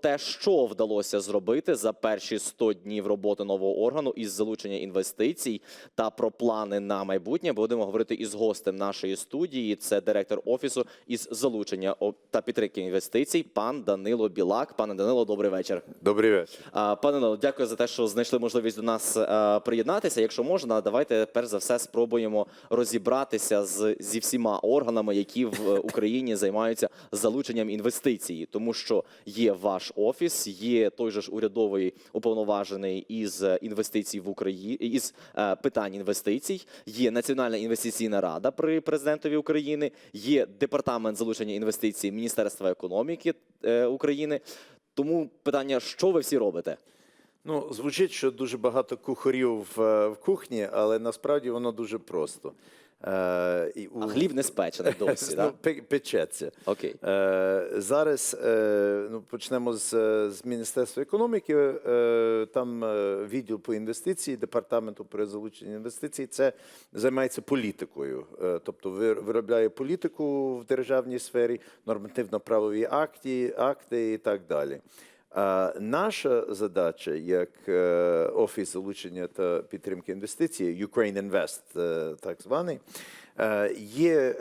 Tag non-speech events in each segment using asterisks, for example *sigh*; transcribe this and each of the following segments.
те, що вдалося зробити за перші 100 днів роботи нового органу із залучення інвестицій та про плани на майбутнє. Будемо говорити із гостем нашої студії. Це директор офісу із залучення та підтримки інвестицій, пан Данило Білак. Пане Данило, добрий вечір. Добрий вечір. Пане Данило, дякую за те, що знайшли можливість до нас е, приєднатися. Якщо можна, давайте перш за все спробуємо розібратися з зі всіма органами, які в е, Україні займаються залученням інвестицій, тому що є ваш офіс, є той же ж урядовий уповноважений із е, інвестицій в Україні із е, питань інвестицій. Є Національна інвестиційна рада при президентові України, є департамент залучення інвестицій Міністерства економіки е, України. Тому питання, що ви всі робите? Ну, звучить, що дуже багато кухарів в, в кухні, але насправді воно дуже просто. Е, і у... А хліб не спечений досі, *laughs* ну, так? печеться. Окей. Е, зараз е, ну, почнемо з, е, з Міністерства економіки. Е, там е, відділ по інвестиції, департаменту по залученню інвестицій. Це займається політикою, е, тобто ви- виробляє політику в державній сфері, нормативно-правові акти, акти і так далі. Наша задача як е, офіс залучення та підтримки інвестицій, Ukraine Invest, е, так званий, е, є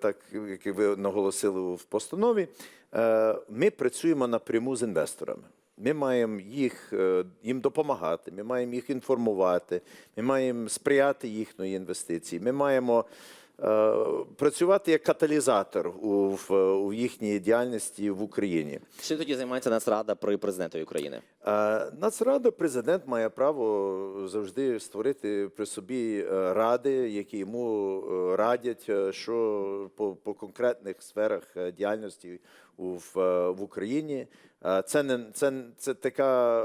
так, як ви наголосили в постанові. Ми працюємо напряму з інвесторами. Ми маємо їх їм допомагати, ми маємо їх інформувати, ми маємо сприяти їхньої інвестиції. Ми маємо працювати як каталізатор у, в, у їхній діяльності в Україні. Чим тоді займається Нацрада при президентові України? Е, Нацрада, президент має право завжди створити при собі е, ради, які йому е, радять, е, що по, по конкретних сферах е, діяльності у, в, е, в Україні. Е, Це не це, це така,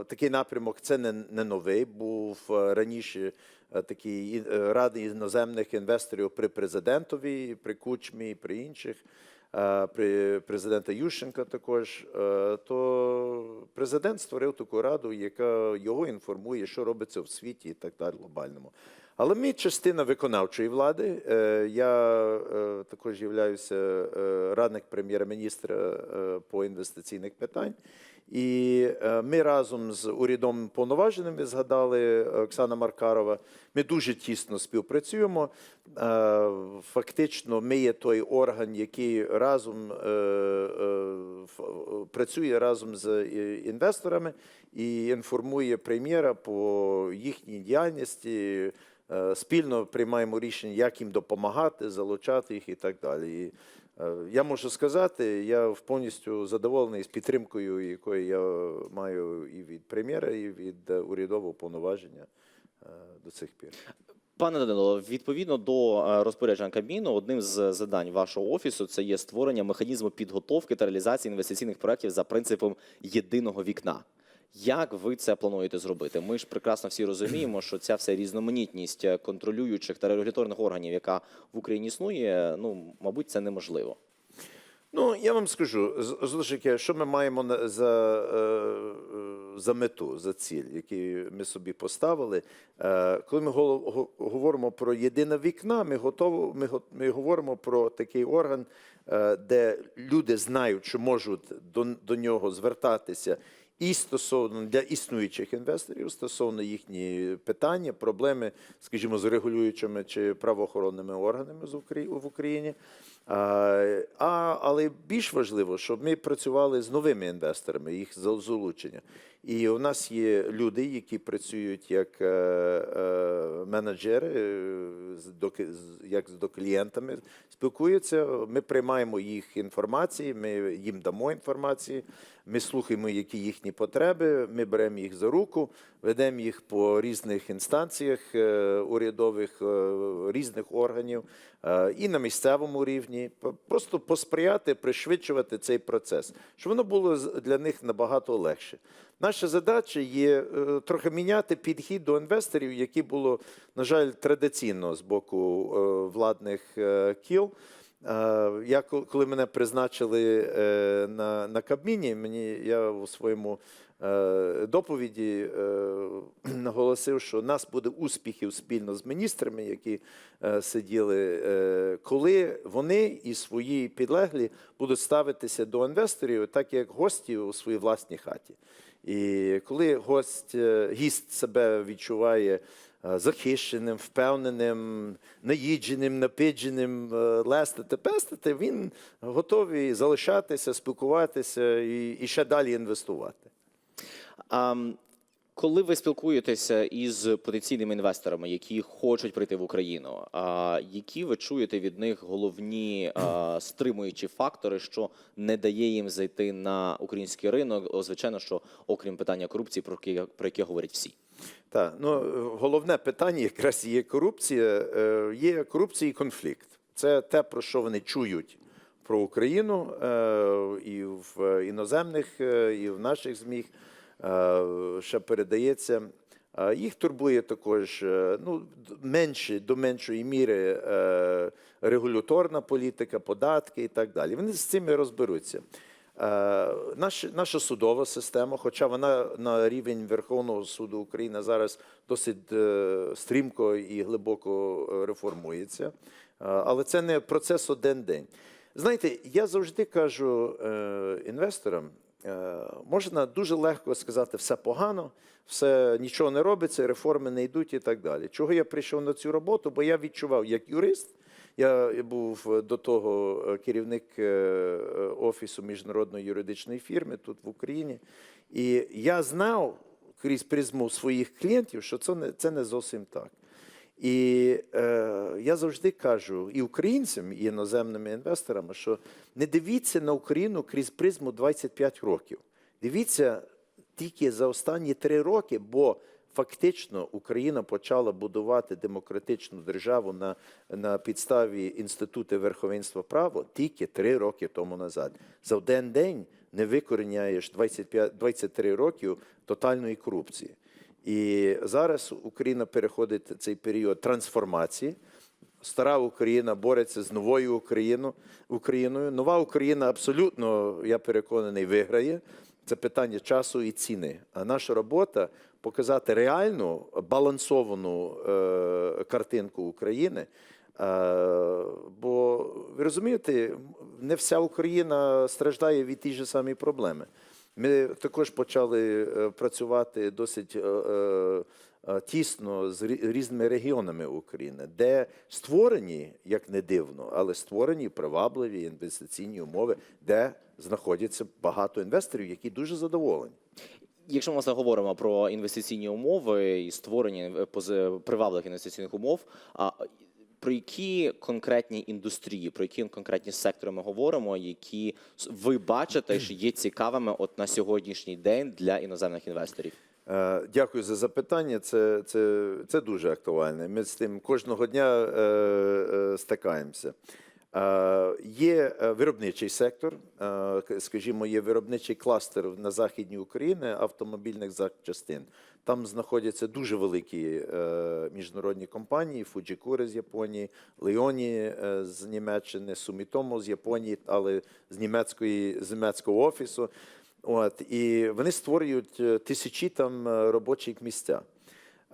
е, такий напрямок. Це не, не новий. Був е, раніше е, такий і- е, ради іноземних інвесторів при президентові, при Кучмі, при інших. е, При президента Ющенка також, то президент створив таку раду, яка його інформує, що робиться в світі і так далі глобальному. Але ми частина виконавчої влади. Я також являюся радник прем'єр-міністра по інвестиційних питань. І е, ми разом з урядом повноваженим, ви згадали Оксана Маркарова, ми дуже тісно співпрацюємо. Е, Фактично, ми є той орган, який разом е, працює разом з інвесторами і інформує прем'єра по їхній діяльності. Спільно приймаємо рішення, як їм допомагати, залучати їх і так далі. Е, я можу сказати, я повністю задоволений з підтримкою, якою я маю і від прем'єра, і від е, урядового повноваження е, до цих пір. Пане Данило, відповідно до розпорядження Кабміну, одним з завдань вашого офісу це є створення механізму підготовки та реалізації інвестиційних проєктів за принципом єдиного вікна. Як ви це плануєте зробити? Ми ж прекрасно всі розуміємо, що ця вся різноманітність е, контролюючих та регуляторних органів, яка в Україні існує, ну мабуть, це неможливо. Ну, я вам скажу, з- знову ж таки, що ми маємо за, е, е, за мету, за ціль, які ми собі поставили. Коли ми говоримо про єдине вікна, ми, готово, ми, ми говоримо про такий орган, де люди знають, що можуть до, до нього звертатися і стосовно для існуючих інвесторів, стосовно їхні питання, проблеми, скажімо, з регулюючими чи правоохоронними органами в Україні. А, але більш важливо, щоб ми працювали з новими інвесторами, їх за- залучення. І у нас є люди, які працюють як е, е, менеджери, е, як до клієнтами спілкуються. Ми приймаємо їх інформації, ми їм дамо інформації, ми слухаємо, які їхні потреби, ми беремо їх за руку, ведемо їх по різних інстанціях е, урядових, е, різних органів е, і на місцевому рівні. Просто посприяти, пришвидшувати цей процес, щоб воно було для них набагато легше. Наша задача є трохи міняти підхід до інвесторів, які було, на жаль, традиційно з боку владних кіл. Е, Я коли мене призначили е, на, на Кабміні, мені я у своєму доповіді е, *clears throat* наголосив, що нас буде успіхів спільно з міністрами, які е, сиділи, е, коли вони і свої підлеглі будуть ставитися до інвесторів так, як гості у своїй власній хаті. І коли гость, е, гість себе відчуває е, захищеним, впевненим, наїдженим, напидженим, е, лестити, пестити, він готовий залишатися, спілкуватися і ще далі інвестувати. А, коли ви спілкуєтеся із потенційними інвесторами, які хочуть прийти в Україну, а, які ви чуєте від них головні стримуючі фактори, що не дає їм зайти на український ринок? Звичайно, що окрім питання корупції, про яке, про яке говорять всі. Так, ну головне питання якраз є корупція. Е, Є корупція і конфлікт. Це те, про що вони чують про Україну е, і в іноземних, е, і в наших ЗМІ е, ще передається. Е, Їх турбує також е, ну, менше, до меншої міри е, регуляторна політика, податки і так далі. Вони з цим і розберуться. Е, Наш, наша судова система, хоча вона на рівень Верховного суду України зараз досить е, стрімко і глибоко е, реформується, Е, але це не процес один день. Знаєте, я завжди кажу е, інвесторам, е, можна дуже легко сказати, все погано, все нічого не робиться, реформи не йдуть і так далі. Чого я прийшов на цю роботу? Бо я відчував як юрист. Я був е, до того е, керівник е, е, офісу міжнародної юридичної фірми тут в Україні, і я знав крізь призму своїх клієнтів, що це не, це не зовсім так. І е, я завжди кажу і українцям, і іноземним інвесторам, що не дивіться на Україну крізь призму 25 років. Дивіться тільки за останні три роки, бо фактично Україна почала будувати демократичну державу на, на підставі інституту верховенства права тільки три роки тому назад. За один день не викореняєш 25, 23 років тотальної корупції. І зараз Україна переходить цей період трансформації. Стара Україна бореться з новою Україною. Україною. Нова Україна абсолютно, я переконаний, виграє. Це питання часу і ціни. А наша робота показати реальну балансовану е, картинку України. Е, бо ви розумієте, не вся Україна страждає від ті ж самі проблеми. Ми також почали е, працювати досить е, е, тісно з різними регіонами України, де створені, як не дивно, але створені привабливі інвестиційні умови, де знаходяться багато інвесторів, які дуже задоволені. Якщо ми власне говоримо про інвестиційні умови і створення привабливих інвестиційних умов, а про які конкретні індустрії, про які конкретні сектори ми говоримо, які ви бачите, що є цікавими от на сьогоднішній день для іноземних інвесторів? Е, Дякую за запитання. Це, це, це дуже актуальне. Ми з тим кожного дня е, е, стикаємося. Е, Є е, виробничий сектор, е, скажімо, є виробничий кластер на західній Україні автомобільних запчастин. Там знаходяться дуже великі міжнародні компанії: Fujikura з Японії, е, з Німеччини, Sumitomo з Японії, але з німецької з німецького офісу. От і вони створюють тисячі там робочих місця.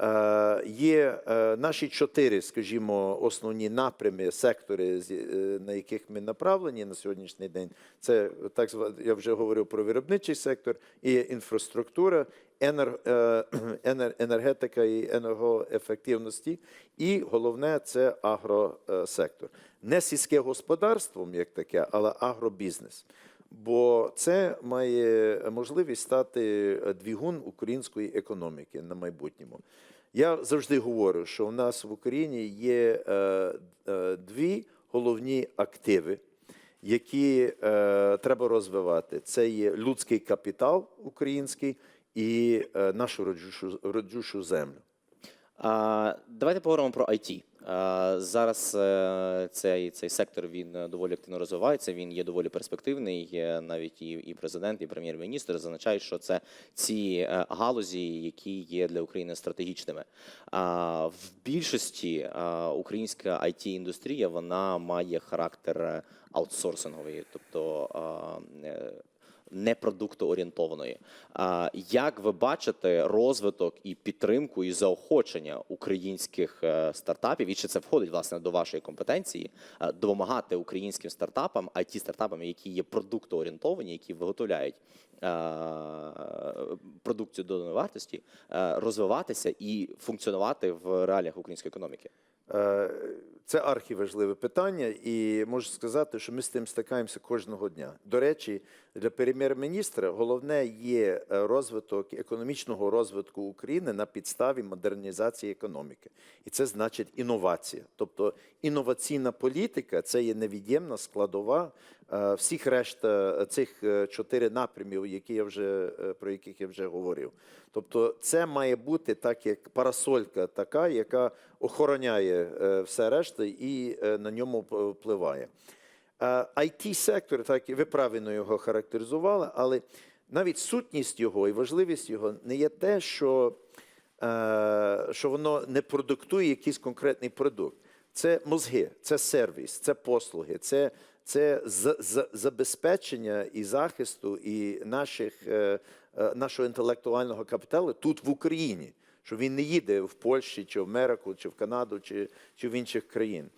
Е, є е, наші чотири, скажімо, основні напрями, сектори, е, на яких ми направлені на сьогоднішній день. Це так зва- я вже говорив про виробничий сектор, і інфраструктура, енер, *clears throat* енер- енергетика і енергоефективності. І головне це агросектор. Не сільське господарство, як таке, але агробізнес. Бо це має можливість стати двигун української економіки на майбутньому. Я завжди говорю, що в нас в Україні є е, е, дві головні активи, які е, треба розвивати. Це є людський капітал український і е, нашу роджушу землю. А, давайте поговоримо про IT. А, зараз е, цей, цей сектор він е, доволі активно розвивається. Він є доволі перспективний. Навіть і, і президент, і прем'єр-міністр зазначають, що це ці е, галузі, які є для України стратегічними. В більшості українська it індустрія вона має характер е, аутсорсинговий, тобто. А, непродуктоорієнтованої. А як ви бачите розвиток і підтримку і заохочення українських е, стартапів, і чи це входить власне до вашої компетенції, е, допомагати українським стартапам, it стартапам, які є продуктоорієнтовані, які виготовляють продукцію доданої вартості, е, розвиватися і функціонувати в реаліях української економіки? Е, Це архіважливе питання, і можу сказати, що ми з тим стикаємося кожного дня. До речі, для прем'єр-міністра головне є е, розвиток економічного розвитку України на підставі модернізації економіки, і це значить інновація. Тобто інноваційна політика це є невід'ємна складова е, всіх решта цих е, чотири напрямів, які я вже е, про яких я вже говорив. Тобто, це має бути так, як парасолька, така, яка охороняє е, все решта і е, на ньому впливає. it сектор так ви правильно його характеризували, але навіть сутність його і важливість його не є те, що, е, що воно не продуктує якийсь конкретний продукт. Це мозги, це сервіс, це послуги, це, це з -з забезпечення і захисту і наших, е, е, нашого інтелектуального капіталу тут в Україні. Що він не їде в Польщі, чи в Америку, чи в Канаду, чи, чи в інших країн.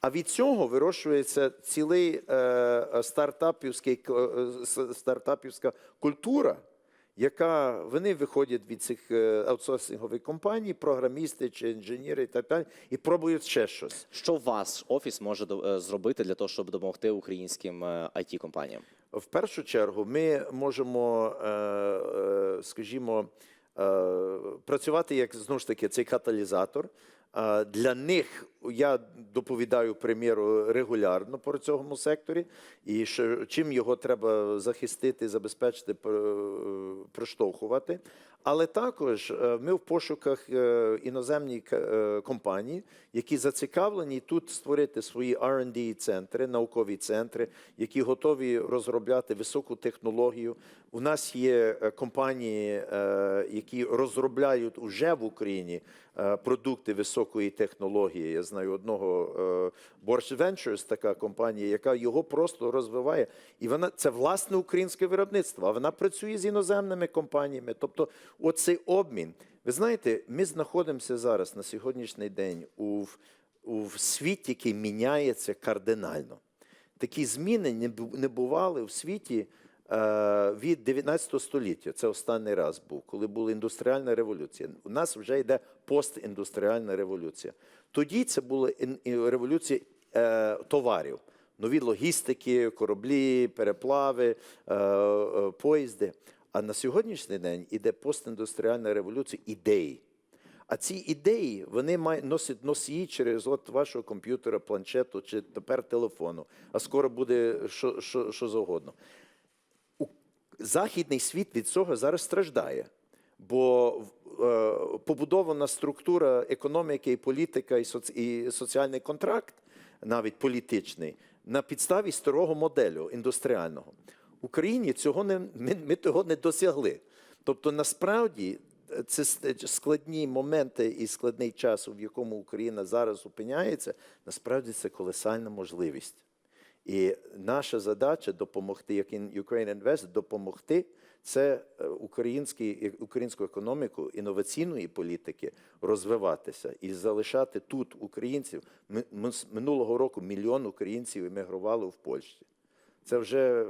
А від цього вирощується цілий е, стартапівський, стартапівська культура, яка вони виходять від цих е, аутсорсингових компаній, програмісти чи інженери і так далі, і пробують ще щось. Що ваш офіс може е, зробити для того, щоб допомогти українським it компаніям? В першу чергу ми можемо, е, е, скажімо, е, працювати як знову ж таки цей каталізатор. Е, Для них я доповідаю прем'єру регулярно по цьому секторі, і що, чим його треба захистити, забезпечити, пр- проштовхувати. Але також е, ми в пошуках е, іноземні е, компанії, які зацікавлені тут створити свої R&D центри, наукові центри, які готові розробляти високу технологію. У нас є е, компанії, е, які розробляють уже в Україні е, продукти високої технології. Знаю одного е, Borscht Ventures, така компанія, яка його просто розвиває. І вона це власне українське виробництво. А вона працює з іноземними компаніями. Тобто, оцей обмін. Ви знаєте, ми знаходимося зараз на сьогоднішній день у, у світі, який міняється кардинально. Такі зміни не не бували в світі е, від 19 століття. Це останній раз був, коли була індустріальна революція. У нас вже йде постіндустріальна революція. Тоді це була революція е, товарів. Нові логістики, кораблі, переплави, е, е, поїзди. А на сьогоднішній день іде постіндустріальна революція ідей. А ці ідеї вони мають носять носії через от вашого комп'ютера, планшету чи тепер телефону. А скоро буде що, що, що завгодно. Західний світ від цього зараз страждає, бо побудована структура економіки і політика, і, соці, і соціальний контракт, навіть політичний, на підставі старого моделю індустріального. Україні цього не ми, ми того не досягли. Тобто, насправді, е, це складні моменти і складний час, в якому Україна зараз опиняється, насправді це колосальна можливість. І наша задача допомогти, як in Ukraine Invest, допомогти це е, український, українську економіку інноваційної політики розвиватися і залишати тут українців. Ми, ми минулого року мільйон українців емігрували в Польщі. Це вже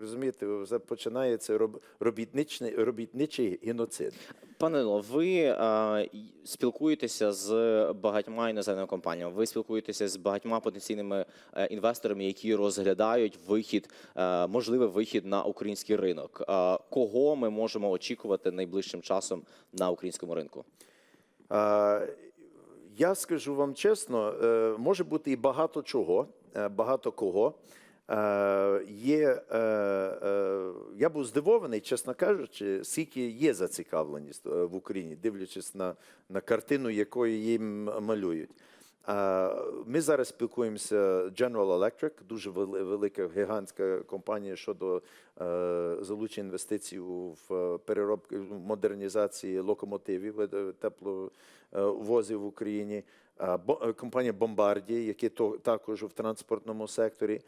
розумієте, вже починається роб- робітничний, робітничий геноцид. Пане Данило, ви е, спілкуєтеся з багатьма іноземними компаніями. Ви спілкуєтеся з багатьма потенційними е, інвесторами, які розглядають вихід, е, можливий вихід на український ринок. Е, кого ми можемо очікувати найближчим часом на українському ринку? А, Я скажу вам чесно, е, може бути і багато чого, багато кого. Е, Є, е, е, я був здивований, чесно кажучи, скільки є зацікавленість в Україні, дивлячись на, на картину, якою їм малюють. Ми зараз спілкуємося General Electric, дуже велика гігантська компанія щодо залучення інвестицій в переробку модернізації локомотивів тепловозів в Україні. Е, компанія Bombardier, то, також в транспортному секторі,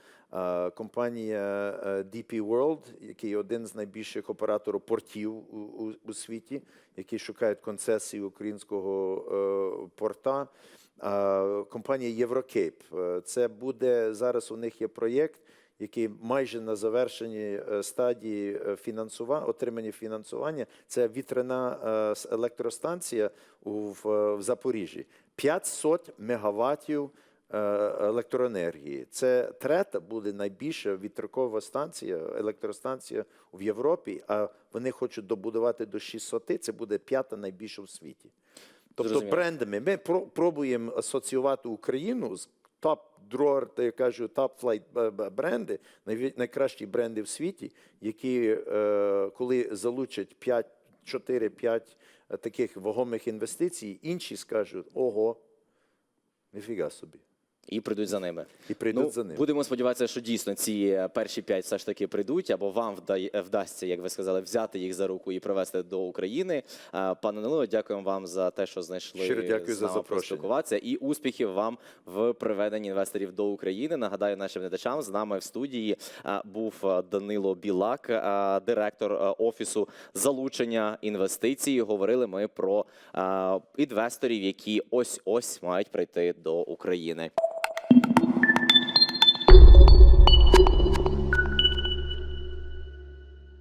компанія е, DP World, який один з найбільших операторів портів у, у, світі, які шукають концесії українського е, порта. Компанія Єврокейп. Це буде зараз. У них є проєкт, який майже на завершенні е, стадії фінансування, отримання фінансування. Це вітряна електростанція в Запоріжжі. 500 мегаваттів е, електроенергії. Це трета буде найбільша вітрокова станція, електростанція в Європі. А вони хочуть добудувати до 600, Це буде п'ята найбільша в світі. Тобто Зрозуміло. брендами ми про- пробуємо асоціювати Україну з топ дрор, та я кажу, топ флайт бренди, найкращі бренди в світі, які е, коли залучать 5, 4-5 таких вагомих інвестицій, інші скажуть: ого, ніфіга собі. І прийдуть за ними. І прийдуть ну, за ними. Будемо сподіватися, що дійсно ці е, перші п'ять все ж таки прийдуть, або вам вдає- вдасться, як ви сказали, взяти їх за руку і привезти до України. Е, Пане Нелило, дякуємо вам за те, що знайшли Щиро дякую з за нами запрошення. І успіхів вам в приведенні інвесторів до України. Нагадаю нашим глядачам, з нами в студії е, був е, Данило Білак, е, директор е, офісу залучення інвестицій. Говорили ми про е, інвесторів, які ось ось мають прийти до України.